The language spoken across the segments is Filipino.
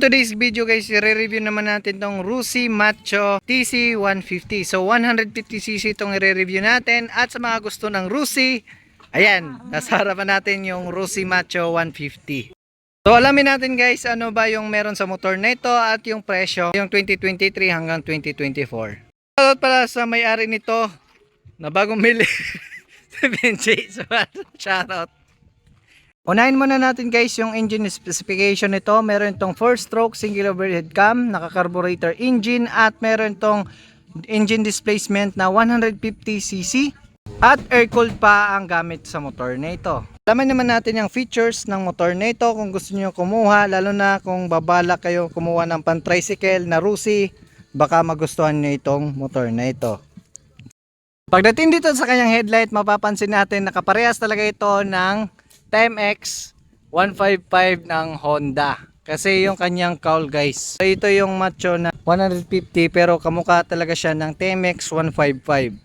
Today's video guys, i-review naman natin tong Rusi Macho TC150. So 150cc itong i-review natin at sa mga gusto ng Rusi, ayan, nasa harapan natin yung Rusi Macho 150. So alamin natin guys ano ba yung meron sa motor na ito at yung presyo yung 2023 hanggang 2024. Shoutout pala sa may-ari nito na bagong mili. shoutout. Unahin muna natin guys yung engine specification nito. Meron itong 4-stroke single overhead cam, naka-carburetor engine at meron itong engine displacement na 150cc at air-cooled pa ang gamit sa motor na ito. Alaman naman natin yung features ng motor na ito kung gusto niyo kumuha lalo na kung babala kayo kumuha ng pan-tricycle na Rusi baka magustuhan niyo itong motor na ito. Pagdating dito sa kanyang headlight mapapansin natin nakaparehas talaga ito ng Timex 155 ng Honda. Kasi yung kanyang cowl guys. So ito yung macho na 150 pero kamukha talaga siya ng Timex 155.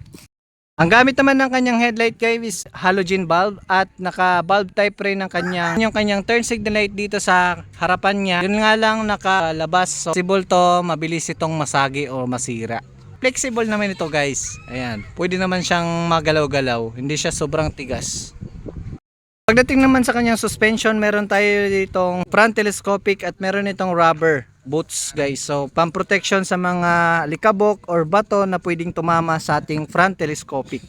Ang gamit naman ng kanyang headlight guys is halogen bulb at naka bulb type rin ng kanyang yung kanyang turn signal light dito sa harapan niya. Yun nga lang nakalabas so possible to mabilis itong masagi o masira. Flexible naman ito guys. Ayan. Pwede naman siyang magalaw-galaw. Hindi siya sobrang tigas. Pagdating naman sa kanyang suspension, meron tayo ditong front telescopic at meron itong rubber boots guys. So, pang-protection sa mga likabok or bato na pwedeng tumama sa ating front telescopic.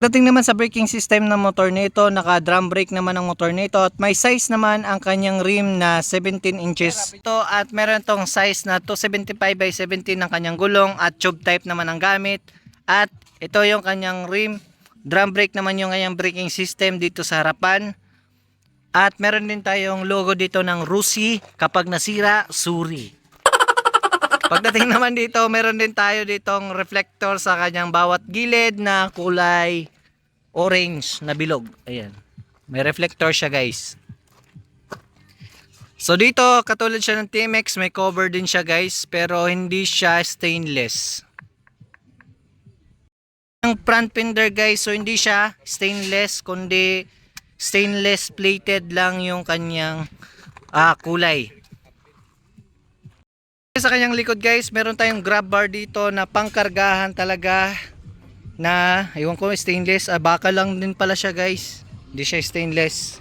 Pagdating naman sa braking system ng motor nito, naka-drum brake naman ang motor nito at may size naman ang kanyang rim na 17 inches. Ito at meron tong size na 275 by 17 ng kanyang gulong at tube type naman ang gamit. At ito yung kanyang rim Drum brake naman yung kanyang braking system dito sa harapan. At meron din tayong logo dito ng Rusi. Kapag nasira, suri. Pagdating naman dito, meron din tayo ditong reflector sa kanyang bawat gilid na kulay orange na bilog. Ayan. May reflector siya guys. So dito, katulad siya ng TMX, may cover din siya guys. Pero hindi siya stainless ang front fender guys so hindi siya stainless kundi stainless plated lang yung kanyang ah, kulay. Sa kanyang likod guys meron tayong grab bar dito na pangkargahan talaga na iwan ko stainless. Ah, baka lang din pala siya guys. Hindi siya stainless.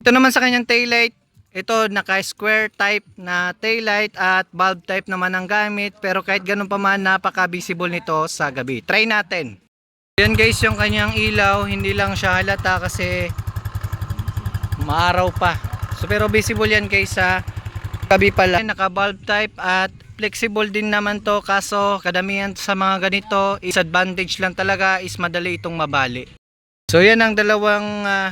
Ito naman sa kanyang taillight ito naka square type na taillight at bulb type naman ang gamit pero kahit ganun pa man napaka visible nito sa gabi. Try natin. Yan guys yung kanyang ilaw hindi lang siya halata kasi maaraw pa. So pero visible yan guys sa gabi pala. Naka bulb type at flexible din naman to kaso kadamihan sa mga ganito is advantage lang talaga is madali itong mabali. So yan ang dalawang uh,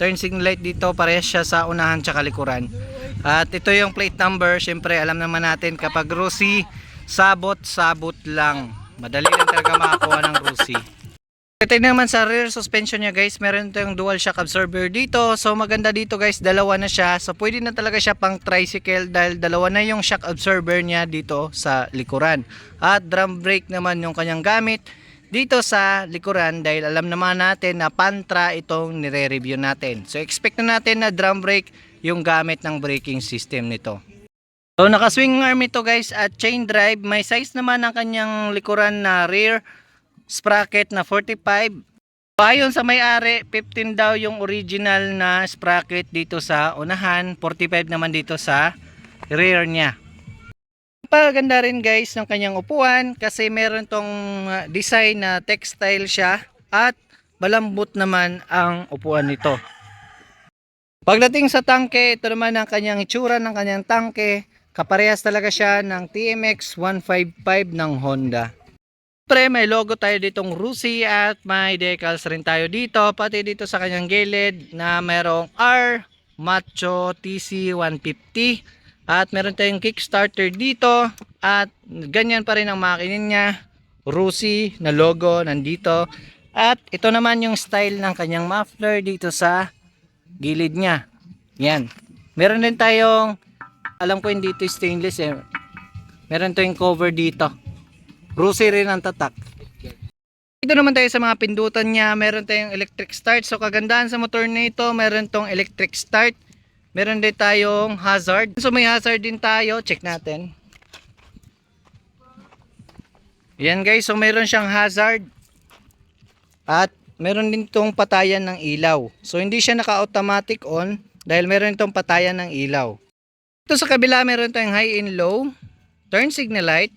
turn signal light dito parehas siya sa unahan tsaka likuran. At ito yung plate number. Syempre alam naman natin kapag Rusi sabot sabot lang. Madali lang talaga makakuha ng Rusi. Ito naman sa rear suspension niya guys. Meron tayong dual shock absorber dito. So maganda dito guys. Dalawa na siya. So pwede na talaga siya pang tricycle dahil dalawa na yung shock absorber niya dito sa likuran. At drum brake naman yung kanyang gamit dito sa likuran dahil alam naman natin na pantra itong nire-review natin. So expect na natin na drum brake yung gamit ng braking system nito. So naka-swing arm ito guys at chain drive. May size naman ang kanyang likuran na rear sprocket na 45. So ayon sa may-ari, 15 daw yung original na sprocket dito sa unahan, 45 naman dito sa rear niya paganda rin guys ng kanyang upuan kasi meron tong uh, design na textile siya at malambot naman ang upuan nito. Pagdating sa tangke, ito naman ang kanyang itsura ng kanyang tangke. Kaparehas talaga siya ng TMX 155 ng Honda. Pre, may logo tayo ditong Rusi at may decals rin tayo dito. Pati dito sa kanyang gilid na merong R Macho TC 150 at meron tayong kickstarter dito at ganyan pa rin ang makinin niya. Rusi na logo nandito. At ito naman yung style ng kanyang muffler dito sa gilid niya. Yan. Meron din tayong alam ko hindi ito stainless eh. Meron tayong cover dito. Rusi rin ang tatak. Ito naman tayo sa mga pindutan niya. Meron tayong electric start. So kagandahan sa motor na ito, meron tong electric start Meron din tayong hazard. So may hazard din tayo. Check natin. Yan guys. So meron siyang hazard. At meron din itong patayan ng ilaw. So hindi siya naka-automatic on dahil meron itong patayan ng ilaw. Ito sa kabila meron tayong high and low, turn signal light,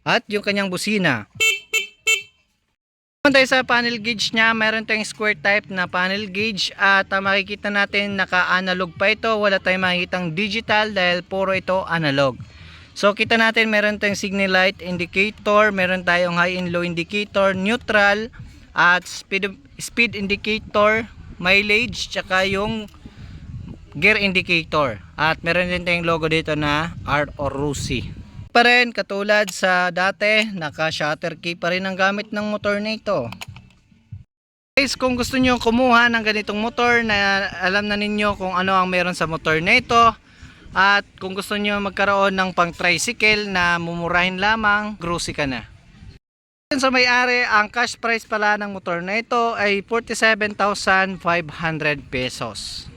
at yung kanyang busina. Kung tayo sa panel gauge niya, meron tayong square type na panel gauge at ah, makikita natin naka-analog pa ito. Wala tayong makikitang digital dahil puro ito analog. So kita natin meron tayong signal light indicator, meron tayong high and low indicator, neutral, at speed, speed indicator, mileage, tsaka yung gear indicator. At meron din tayong logo dito na R or Rusi. Pa rin, katulad sa dati, naka-shutter key pa rin ang gamit ng motor na ito. Guys, kung gusto nyo kumuha ng ganitong motor na alam na ninyo kung ano ang meron sa motor na ito, at kung gusto nyo magkaroon ng pang tricycle na mumurahin lamang, grossy ka na. Sa may-ari, ang cash price pala ng motor na ito ay 47,500 pesos.